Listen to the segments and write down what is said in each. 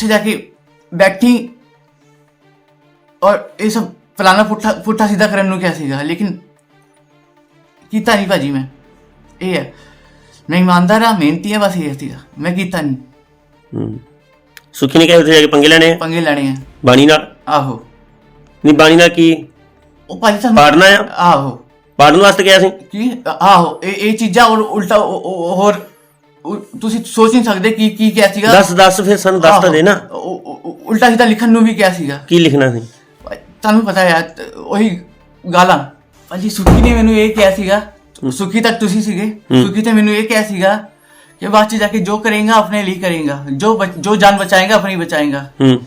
ਉੱਥੇ ਜਾ ਕੇ ਬੈਠੀ ਔਰ ਇਹ ਸਭ ਫਲਾਣਾ ਪੁੱਠਾ ਪੁੱਠਾ ਸਿੱਧਾ ਕਰਨ ਨੂੰ ਕਿਹਾ ਸੀਗਾ ਲੇਕਿਨ ਕੀਤਾ ਨਹੀਂ ਭਾਜੀ ਮੈਂ। ਇਹ ਹੈ ਮੈਂ ਇਮਾਨਦਾਰ ਆ ਮਿਹਨਤੀ ਆ ਬਸ ਇਹ ਸੀਗਾ। ਮੈਂ ਕੀਤਾ ਨਹੀਂ। ਹੂੰ। ਸੁਖੀ ਨੇ ਕਿਹਾ ਉੱਥੇ ਜਾ ਕੇ ਪੰਗੇ ਲੈਣੇ ਆ? ਪੰਗੇ ਲੈਣੇ ਆ। ਬਾਣੀ ਨਾਲ? ਆਹੋ। ਨਹੀਂ ਬਾਣੀ ਨਾਲ ਕੀ? ਉਹ ਭਾਜੀ ਸਾਨੂੰ ਪਾੜਨਾ ਆ? ਆਹੋ। ਪਾੜਨ ਵਾਸਤੇ ਗਿਆ ਸੀ? ਕੀ? ਆਹੋ ਇਹ ਇਹ ਚੀਜ਼ਾਂ ਔਰ ਉਲਟਾ ਹੋਰ ਤੁਸੀਂ ਸੋਚ ਨਹੀਂ ਸਕਦੇ ਕੀ ਕੀ ਕਿਹਾ ਸੀਗਾ? ਦੱਸ ਦੱਸ ਫਿਰ ਸਾਨੂੰ ਦੱਸ ਤਾਂ ਦੇ ਨਾ ਉਲਟਾ ਸਿੱਧਾ ਲਿਖਣ ਨੂੰ ਵੀ ਕਿਹਾ ਸੀਗਾ। ਕੀ ਲਿਖਣਾ ਸੀ? ਤੁਹਾਨੂੰ ਪਤਾ ਹੈ ਉਹੀ ਗਾਲਾਂ। ਭਾਜੀ ਸੁਖੀ ਨੇ ਮੈਨੂੰ ਇਹ ਕਿਹਾ ਸੀਗਾ। ਸੁਖੀ ਤਾਂ ਤੁਸੀਂ ਸੀਗੇ। ਸੁਖੀ ਤੇ ਮੈਨੂੰ ਇਹ ਕਿਹਾ ਸੀਗਾ ਕਿ ਬਾਅਦ ਜਾ ਕੇ ਜੋ ਕਰੇਗਾ ਆਪਣੇ ਲਈ ਕਰੇਗਾ। ਜੋ ਜੋ ਜਾਨ ਬਚਾਏਗਾ ਆਪਣੀ ਬਚਾਏਗਾ। ਹੂੰ।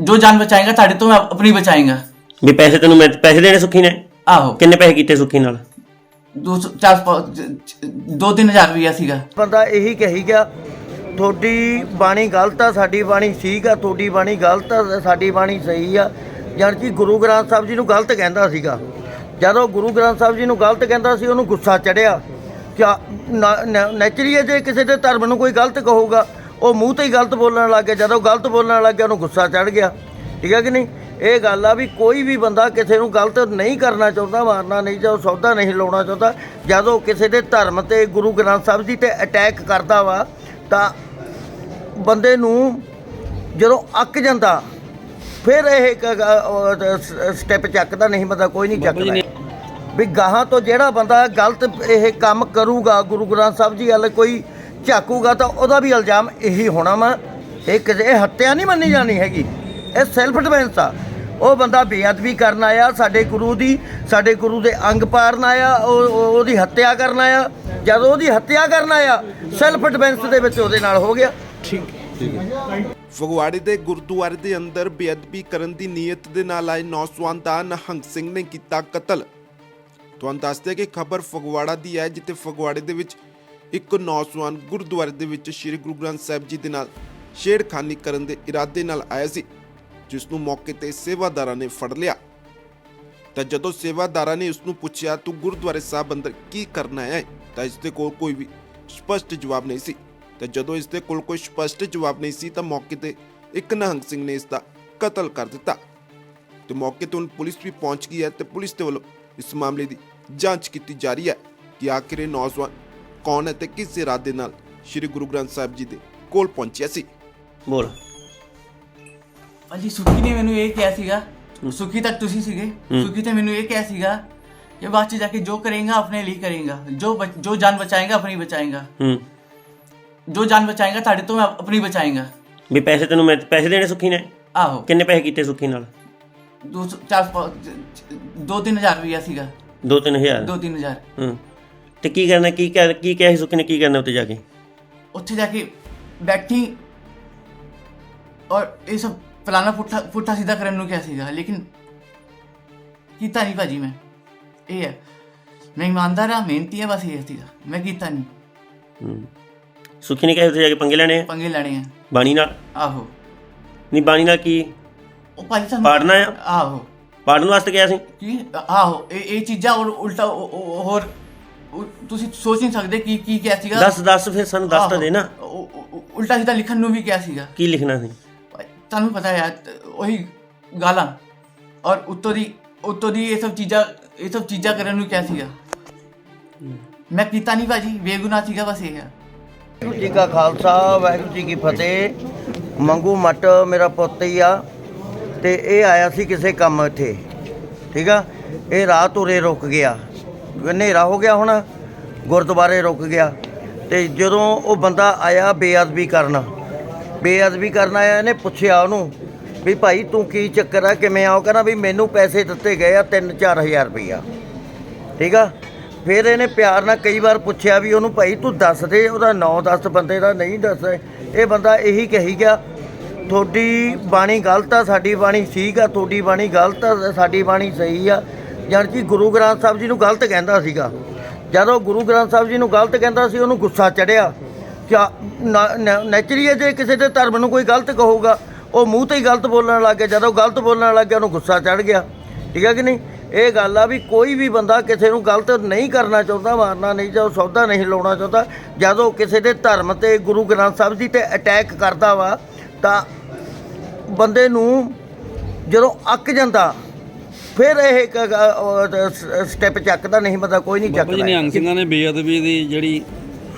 ਜੋ ਜਾਨ ਬਚਾਏਗਾ ਤੁਹਾਡੇ ਤੋਂ ਆਪਣੀ ਬਚਾਏਗਾ। ਵੀ ਪੈਸੇ ਤੈਨੂੰ ਮੈਂ ਪੈਸੇ ਦੇਣੇ ਸੁਖੀ ਨੇ? ਆਹੋ। ਕਿੰਨੇ ਪੈਸੇ ਕੀਤੇ ਸੁਖੀ ਨਾਲ? ਦੋ ਸੌ- ਚਾਰ ਸੌ- ਦੋ ਤਿੰਨ ਹਜ਼ਾਰ ਰੁਪਇਆ ਸੀਗਾ। ਬੰਦਾ ਇਹੀ ਕਹੀ ਗਿਆ, ਤੁਹਾਡੀ ਬਾਣੀ ਗਲਤ ਆ, ਸਾਡੀ ਬਾਣੀ ਠੀਕ ਆ, ਤੁਹਾਡੀ ਬਾਣੀ ਗਲਤ ਆ, ਸਾਡੀ ਬਾਣੀ ਸਹੀ ਆ। ਜਾਣੀ ਕਿ ਗੁਰੂ ਗ੍ਰੰਥ ਸਾਹਿਬ ਜੀ ਨੂੰ ਗਲਤ ਕਹਿੰਦਾ ਸੀਗਾ। ਜਦੋਂ ਗੁਰੂ ਗ੍ਰੰਥ ਸਾਹਿਬ ਜੀ ਨੂੰ ਗਲਤ ਕਹਿੰਦਾ ਸੀ, ਉਹਨੂੰ ਗੁੱਸਾ ਚੜਿਆ ਕਿ ਨੈਚੁਰਲੀ ਜੇ ਕਿਸੇ ਦੇ ਧਰਮ ਨੂੰ ਕੋਈ ਗਲਤ ਕਹੂਗਾ, ਉਹ ਮੂੰਹ ਤੇ ਹੀ ਗਲਤ ਬੋਲਣ ਲੱਗ ਗਿਆ। ਜਦੋਂ ਗਲਤ ਬੋਲਣ ਲੱਗ ਗਿਆ, ਉਹਨੂੰ ਗੁੱਸਾ ਚੜ ਗਿਆ। ਠੀਕ ਹੈ ਕਿ ਨਹੀਂ? ਇਹ ਗੱਲ ਆ ਵੀ ਕੋਈ ਵੀ ਬੰਦਾ ਕਿਸੇ ਨੂੰ ਗਲਤ ਨਹੀਂ ਕਰਨਾ ਚਾਹੁੰਦਾ ਮਾਰਨਾ ਨਹੀਂ ਚਾਹੁੰਦਾ ਸੌਦਾ ਨਹੀਂ ਲਾਉਣਾ ਚਾਹੁੰਦਾ ਜਦੋਂ ਕਿਸੇ ਦੇ ਧਰਮ ਤੇ ਗੁਰੂ ਗ੍ਰੰਥ ਸਾਹਿਬ ਜੀ ਤੇ ਅਟੈਕ ਕਰਦਾ ਵਾ ਤਾਂ ਬੰਦੇ ਨੂੰ ਜਦੋਂ ਅੱਕ ਜਾਂਦਾ ਫਿਰ ਇਹ ਸਟੈਪ ਚੱਕਦਾ ਨਹੀਂ ਬੰਦਾ ਕੋਈ ਨਹੀਂ ਚੱਕਦਾ। ਵੀ ਗਾਹਾਂ ਤੋਂ ਜਿਹੜਾ ਬੰਦਾ ਗਲਤ ਇਹ ਕੰਮ ਕਰੂਗਾ ਗੁਰੂ ਗ੍ਰੰਥ ਸਾਹਿਬ ਜੀ ਵੱਲ ਕੋਈ ਝਾਕੂਗਾ ਤਾਂ ਉਹਦਾ ਵੀ ਇਲਜ਼ਾਮ ਇਹੀ ਹੋਣਾ ਵਾ। ਇਹ ਕਿਸੇ ਇਹ ਹੱਤਿਆ ਨਹੀਂ ਮੰਨੀ ਜਾਣੀ ਹੈਗੀ। ਇਹ ਸੈਲਫ ਡਿਫੈਂਸ ਆ। ਉਹ ਬੰਦਾ ਬੇਅਦਬੀ ਕਰਨ ਆਇਆ ਸਾਡੇ ਗੁਰੂ ਦੀ ਸਾਡੇ ਗੁਰੂ ਦੇ ਅੰਗ ਪਾੜਨ ਆਇਆ ਉਹ ਉਹ- ਉਹਦੀ ਹੱਤਿਆ ਕਰਨ ਆਇਆ। ਜਦੋਂ ਉਹਦੀ ਹੱਤਿਆ ਕਰਨ ਆਇਆ ਸੈਲਫ ਡਿਫੈਂਸ ਦੇ ਵਿੱਚ ਉਹਦੇ ਨਾਲ ਹੋ ਗਿਆ। ਫਗਵਾੜੇ ਦੇ ਗੁਰਦੁਆਰੇ ਦੇ ਅੰਦਰ ਬੇਅਦਬੀ ਕਰਨ ਦੀ ਨੀਅਤ ਦੇ ਨਾਲ ਆਏ ਨੌਜਵਾਨ ਦਾ ਨਹੰਗ ਸਿੰਘ ਨੇ ਕੀਤਾ ਕਤਲ। ਤੁਹਾਨੂੰ ਦੱਸਦੇ ਕਿ ਖਬਰ ਫਗਵਾੜਾ ਦੀ ਹੈ ਜਿੱਥੇ ਫਗਵਾੜੇ ਦੇ ਵਿੱਚ ਇੱਕ ਨੌਜਵਾਨ ਗੁਰਦੁਆਰੇ ਦੇ ਵਿੱਚ ਸ੍ਰੀ ਗੁਰੂ ਗ੍ਰੰਥ ਸਾਹਿਬ ਜੀ ਦੇ ਨਾਲ ਛੇੜਖਾਨੀ ਕਰਨ ਦੇ ਇਰਾਦੇ ਨਾਲ ਆਇਆ ਸੀ। ਜਿਸ ਨੂੰ ਮੌਕੇ ਤੇ ਸੇਵਾਦਾਰਾਂ ਨੇ ਫੜ ਲਿਆ। ਤਾਂ ਜਦੋਂ ਸੇਵਾਦਾਰਾਂ ਨੇ ਉਸ ਨੂੰ ਪੁੱਛਿਆ, ਤੂੰ ਗੁਰਦੁਆਰੇ ਸਾਹਿਬ ਅੰਦਰ ਕੀ ਕਰਨਾ ਹੈ ਤਾਂ ਇਸ ਦੇ ਕੋਲ ਕੋਈ ਵੀ ਸਪਸ਼ਟ ਜਵਾਬ ਨਹੀਂ ਸੀ। ਤਾਂ ਜਦੋਂ ਇਸ ਦੇ ਕੋਲ ਕੋਈ ਸਪਸ਼ਟ ਜਵਾਬ ਨਹੀਂ ਸੀ, ਤਾਂ ਮੌਕੇ ਤੇ ਇੱਕ ਨਿਹੰਗ ਸਿੰਘ ਨੇ ਇਸ ਦਾ ਕਤਲ ਕਰ ਦਿੱਤਾ। ਤੇ ਮੌਕੇ ਤੇ ਹੁਣ ਪੁਲਿਸ ਵੀ ਪਹੁੰਚ ਗਈ ਹੈ ਤੇ ਪੁਲਿਸ ਦੇ ਵੱਲੋਂ ਇਸ ਮਾਮਲੇ ਦੀ ਜਾਂਚ ਕੀਤੀ ਜਾ ਰਹੀ ਹੈ ਕਿ ਆਖਿਰ ਇਹ ਨੌਜਵਾਨ ਕੌਣ ਹੈ ਤੇ ਕਿਸ ਇਰਾਦੇ ਨਾਲ ਸ੍ਰੀ ਗੁਰੂ ਗ੍ਰੰਥ ਸਾਹਿਬ ਜੀ ਦੇ ਕੋਲ ਪਹੁੰਚਿਆ ਸੀ। ਬੋਲ। ਭਾਜੀ ਸੁਖੀ ਨੇ ਮੈਨੂੰ ਇਹ ਕਿਹਾ ਸੀਗਾ। ਸੁਖੀ ਤੱਕ ਤੁਸੀਂ ਸੀਗੇ। ਸੁਖੀ ਤੇ ਮੈਨੂੰ ਇਹ ਕਿਹਾ ਸੀਗਾ ਕਿ ਬਾਅਦ ਚ ਜਾ ਕੇ ਜੋ ਕਰੇਗਾ ਆਪਣੇ ਲਈ ਕਰੇਗਾ। ਜੋ ਬਚ- ਜੋ ਜਾਨ ਬਚਾਏਗਾ ਆਪਣੀ ਬਚਾਏਗਾ। ਹੂੰ। ਜੋ ਜਾਨ ਬਚਾਏਗਾ ਤੁਹਾਡੇ ਤੋਂ ਮੈਂ ਆਪਣੀ ਬਚਾਏਗਾ। ਵੀ ਪੈਸੇ ਤੈਨੂੰ ਮੈਂ ਪੈਸੇ ਦੇਣੇ ਸੁੱਖੀ ਨੇ? ਆਹੋ। ਕਿੰਨੇ ਪੈਸੇ ਕੀਤੇ ਸੁੱਖੀ ਨਾਲ? ਦੋ ਸੌ- ਚਾਰ ਸੌ- ਦੋ ਤਿੰਨ ਹਜ਼ਾਰ ਰੁਪਇਆ ਸੀਗਾ। 2-3000 ਦੋ ਤਿੰਨ ਹਜ਼ਾਰ। ਹੂੰ। ਤੇ ਕੀ ਕਰਨਾ ਕੀ ਕਹਿ- ਕੀ ਕਿਹਾ ਸੀ ਸੁੱਖੀ ਨੇ ਕੀ ਕਰਨਾ ਉੱਤੇ ਜਾ ਕੇ? ਉੱਥੇ ਜਾ ਕੇ ਬੈਠੀ ਔਰ ਇਹ ਸਭ ਫਲਾਣਾ ਪੁੱਠਾ ਪੁੱਠਾ ਸਿੱਧਾ ਕਰਨ ਨੂੰ ਕਿਹਾ ਸੀਗਾ ਲੇਕਿਨ ਕੀਤਾ ਨਹੀਂ ਭਾਜੀ ਮੈਂ। ਇਹ ਹੈ ਮੈਂ ਇਮਾਨਦਾਰ ਆ ਮਿਹਨਤੀ ਆ ਬਸ ਇਹ ਸੀਗਾ। ਮੈਂ ਕੀਤਾ ਨਹੀਂ। ਹੂੰ। ਸੁਖੀ ਨੇ ਕਿਹਾ ਉੱਥੇ ਜਾ ਕੇ ਪੰਗੇ ਲੈਣੇ ਆ? ਪੰਗੇ ਲੈਣੇ ਆ। ਬਾਣੀ ਨਾਲ? ਆਹੋ। ਨਹੀਂ ਬਾਣੀ ਨਾਲ ਕੀ? ਉਹ ਭਾਜੀ ਸਾਨੂੰ ਪਾੜਨਾ ਆ? ਆਹੋ। ਪਾੜਨ ਵਾਸਤੇ ਗਿਆ ਸੀ? ਕੀ? ਆਹੋ ਇਹ ਇਹ ਚੀਜ਼ਾਂ ਔਰ ਉਲਟਾ ਉਹ- ਉਹ- ਹੋਰ ਉਹ- ਤੁਸੀਂ ਸੋਚ ਨਹੀਂ ਸਕਦੇ ਕੀ ਕੀ ਕਿਹਾ ਸੀਗਾ। ਦੱਸ ਦੱਸ ਫਿਰ ਸਾਨੂੰ ਦੱਸ ਤਾਂ ਦੇ ਨਾ। ਆਹੋ, ਉਹ- ਉਹ- ਉਲਟਾ ਸਿੱਧਾ ਲਿਖਣ ਨੂੰ ਵੀ ਕਿਹਾ ਸੀਗਾ। ਕੀ ਲਿਖਣਾ ਸੀ? ਤੁਹਾਨੂੰ ਪਤਾ ਹੈ ਉਹੀ ਗਾਲਾਂ ਔਰ ਉੱਤੋਂ ਦੀ ਉੱਤੋਂ ਦੀ ਇਹ ਸਭ ਚੀਜ਼ਾਂ ਇਹ ਸਭ ਚੀਜ਼ਾਂ ਕਰਨ ਨੂੰ ਕਿਹਾ ਸੀਗਾ। ਮੈਂ ਕੀਤਾ ਨਹੀਂ ਭਾਜੀ ਬੇਗੁਨਾਹ ਸੀਗਾ ਬਸ ਇਹ। ਵਾਹਿਗੁਰੂ ਜੀ ਕਾ ਖਾਲਸਾ ਵਾਹਿਗੁਰੂ ਜੀ ਕੀ ਫਤਿਹ। ਮੰਗੂ ਮੱਟ ਮੇਰਾ ਪੁੱਤ ਹੀ ਆ ਤੇ ਇਹ ਆਇਆ ਸੀ ਕਿਸੇ ਕੰਮ ਇੱਥੇ ਠੀਕ ਆ? ਇਹ ਰਾਤ ਉਰੇ ਰੁਕ ਗਿਆ। ਹਨੇਰਾ ਹੋ ਗਿਆ ਹੁਣ ਗੁਰਦੁਆਰੇ ਰੁਕ ਗਿਆ। ਤੇ ਜਦੋਂ ਉਹ ਬੰਦਾ ਆਇਆ ਬੇਅਦਬੀ ਕਰਨ ਬੇਅਦਬੀ ਕਰਨ ਆਇਆ, ਇਹਨੇ ਪੁੱਛਿਆ ਉਹਨੂੰ ਵੀ ਭਾਈ ਤੂੰ ਕੀ ਚੱਕਰ ਆ, ਕਿਵੇਂ ਆ? ਕਹਿੰਦਾ ਵੀ ਮੈਨੂੰ ਪੈਸੇ ਦਿੱਤੇ ਗਏ ਆ 3-4000 ਰੁਪਈਆ। ਠੀਕ ਆ? ਫਿਰ ਇਹਨੇ ਪਿਆਰ ਨਾਲ ਕਈ ਵਾਰ ਪੁੱਛਿਆ ਵੀ ਉਹਨੂੰ, ਭਾਈ ਤੂੰ ਦੱਸ ਦੇ, ਉਹਦਾ ਨਾਂ ਦੱਸ, ਬੰਦੇ ਦਾ ਨਹੀਂ ਦੱਸ ਇਹ ਬੰਦਾ ਇਹੀ ਕਹੀ ਗਿਆ, ਤੁਹਾਡੀ ਬਾਣੀ ਗਲਤ ਆ, ਸਾਡੀ ਬਾਣੀ ਠੀਕ ਆ, ਤੁਹਾਡੀ ਬਾਣੀ ਗਲਤ ਆ, ਸਾਡੀ ਬਾਣੀ ਸਹੀ ਆ। ਜਾਣੀ ਕਿ ਗੁਰੂ ਗ੍ਰੰਥ ਸਾਹਿਬ ਜੀ ਨੂੰ ਗਲਤ ਕਹਿੰਦਾ ਸੀਗਾ। ਜਦੋਂ ਗੁਰੂ ਗ੍ਰੰਥ ਸਾਹਿਬ ਜੀ ਨੂੰ ਗਲਤ ਕਹਿੰਦਾ ਸੀ, ਉਹਨੂੰ ਗੁੱਸਾ ਚੜਿਆ। ਕਿ ਨੈਚੁਰਲੀ ਜੇ ਕਿਸੇ ਦੇ ਧਰਮ ਨੂੰ ਕੋਈ ਗਲਤ ਕਹੂਗਾ ਉਹ ਮੂੰਹ ਤੇ ਹੀ ਗਲਤ ਬੋਲਣ ਲੱਗ ਗਿਆ ਜਦੋਂ ਗਲਤ ਬੋਲਣ ਲੱਗ ਗਿਆ ਉਹਨੂੰ ਗੁੱਸਾ ਚੜ ਗਿਆ। ਠੀਕ ਹੈ ਕਿ ਨਹੀਂ? ਇਹ ਗੱਲ ਆ ਵੀ ਕੋਈ ਵੀ ਬੰਦਾ ਕਿਸੇ ਨੂੰ ਗਲਤ ਨਹੀਂ ਕਰਨਾ ਚਾਹੁੰਦਾ ਮਾਰਨਾ ਨਹੀਂ ਚਾਹੁੰਦਾ ਸੌਦਾ ਨਹੀਂ ਲਾਉਣਾ ਚਾਹੁੰਦਾ ਜਦੋਂ ਕਿਸੇ ਦੇ ਧਰਮ ਤੇ ਗੁਰੂ ਗ੍ਰੰਥ ਸਾਹਿਬ ਜੀ ਤੇ ਅਟੈਕ ਕਰਦਾ ਵਾ ਤਾਂ ਬੰਦੇ ਨੂੰ ਜਦੋਂ ਅੱਕ ਜਾਂਦਾ ਫਿਰ ਇਹ ਸਟੈਪ ਚੱਕਦਾ ਨਹੀਂ ਬੰਦਾ ਕੋਈ ਨਹੀਂ ਬਾਬਾ ਜੀ ਚੱਕਦਾ। ਨਿਹੰਗ ਸਿੰਘਾਂ ਨੇ ਬੇਅਦਬੀ ਦੀ ਜਿਹੜੀ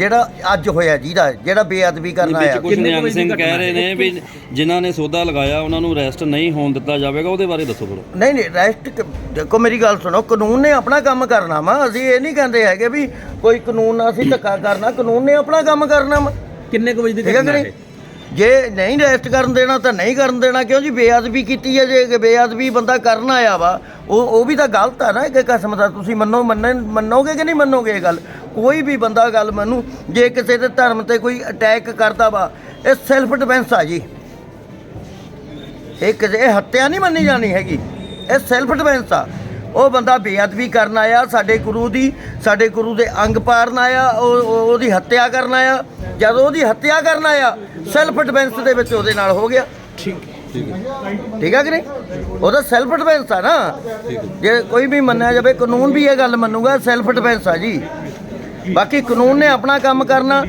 ਜਿਹੜਾ ਅੱਜ ਹੋਇਆ ਜਿਹਦਾ ਜਿਹੜਾ ਬੇਅਦਬੀ ਕਰਨ ਆਇਆ। ਕੁਝ ਨਿਹੰਗ ਸਿੰਘ ਕਹਿ ਰਹੇ ਨੇ ਵੀ ਜਿਨ੍ਹਾਂ ਨੇ ਸੌਦਾ ਲਗਾਇਆ ਉਹਨਾਂ ਨੂੰ ਅਰੈਸਟ ਨਹੀਂ ਹੋਣ ਦਿੱਤਾ ਜਾਵੇਗਾ ਉਹਦੇ ਬਾਰੇ ਦੱਸੋ ਥੋੜਾ ਨਹੀਂ ਨਹੀਂ ਰੈਸਟ ਦੇਖੋ ਮੇਰੀ ਗੱਲ ਸੁਣੋ ਕਾਨੂੰਨ ਨੇ ਆਪਣਾ ਕੰਮ ਕਰਨਾ ਵਾ। ਅਸੀਂ ਇਹ ਨਹੀਂ ਕਹਿੰਦੇ ਹੈਗੇ ਵੀ ਕੋਈ ਕਾਨੂੰਨ ਨਾਲ ਅਸੀਂ ਧੱਕਾ ਕਰਨਾ ਕਾਨੂੰਨ ਨੇ ਆਪਣਾ ਕੰਮ ਕਰਨਾ ਵਾ। ਕਿੰਨੇ ਕੁ ਵਜੇ ਦੀ ਠੀਕ ਹੈ ਜੇ ਨਹੀਂ ਰੈਸਟ ਕਰਨ ਦੇਣਾ ਤਾਂ ਨਹੀਂ ਕਰਨ ਦੇਣਾ ਕਿਉਂ ਜੀ? ਬੇਅਦਬੀ ਕੀਤੀ ਹੈ ਜੇ ਬੇਅਦਬੀ ਬੰਦਾ ਕਰਨ ਆਇਆ ਵਾ ਉਹ ਉਹ ਵੀ ਤਾਂ ਗਲਤ ਆ ਨਾ ਕਿ ਕਿਸਮ ਦਾ। ਤੁਸੀਂ ਮੰਨੋ ਮੰਨੋਗੇ ਕਿ ਨਹੀਂ ਮੰਨੋਗੇ ਇਹ ਗੱਲ? ਕੋਈ ਵੀ ਬੰਦਾ ਗੱਲ ਮੰਨੂ ਜੇ ਕਿਸੇ ਦੇ ਧਰਮ ਤੇ ਕੋਈ ਅਟੈਕ ਕਰਦਾ ਵਾ ਇਹ ਸੈਲਫ ਡਿਫੈਂਸ ਆ ਜੀ। ਇਹ ਕਿਸੇ ਇਹ ਹੱਤਿਆ ਨਹੀਂ ਮੰਨੀ ਜਾਣੀ ਹੈਗੀ। ਇਹ ਸੈਲਫ ਡਿਫੈਂਸ ਆ। ਉਹ ਬੰਦਾ ਬੇਅਦਬੀ ਕਰਨ ਆਇਆ ਸਾਡੇ ਗੁਰੂ ਦੀ ਸਾਡੇ ਗੁਰੂ ਦੇ ਅੰਗ ਪਾੜਨ ਆਇਆ ਉਹ ਉਹ- ਉਹਦੀ ਹੱਤਿਆ ਕਰਨ ਆਇਆ। ਜਦੋਂ ਉਹਦੀ ਹੱਤਿਆ ਕਰਨ ਆਇਆ ਸੈਲਫ ਡਿਫੈਂਸ ਦੇ ਵਿੱਚ ਉਹਦੇ ਨਾਲ ਹੋ ਗਿਆ। ਠੀਕ ਠੀਕ ਹੈ ਕਿ ਨਹੀਂ? ਉਹਦਾ ਸੈਲਫ ਡਿਫੈਂਸ ਆ ਨਾ। ਜੇ ਕੋਈ ਵੀ ਮੰਨਿਆ ਜਾਵੇ ਕਾਨੂੰਨ ਵੀ ਇਹ ਗੱਲ ਮੰਨੂਗਾ ਸੈਲਫ ਡਿਫੈਂਸ ਆ ਜੀ। ਬਾਕੀ ਕਾਨੂੰਨ ਨੇ ਆਪਣਾ ਕੰਮ ਕਰਨਾ।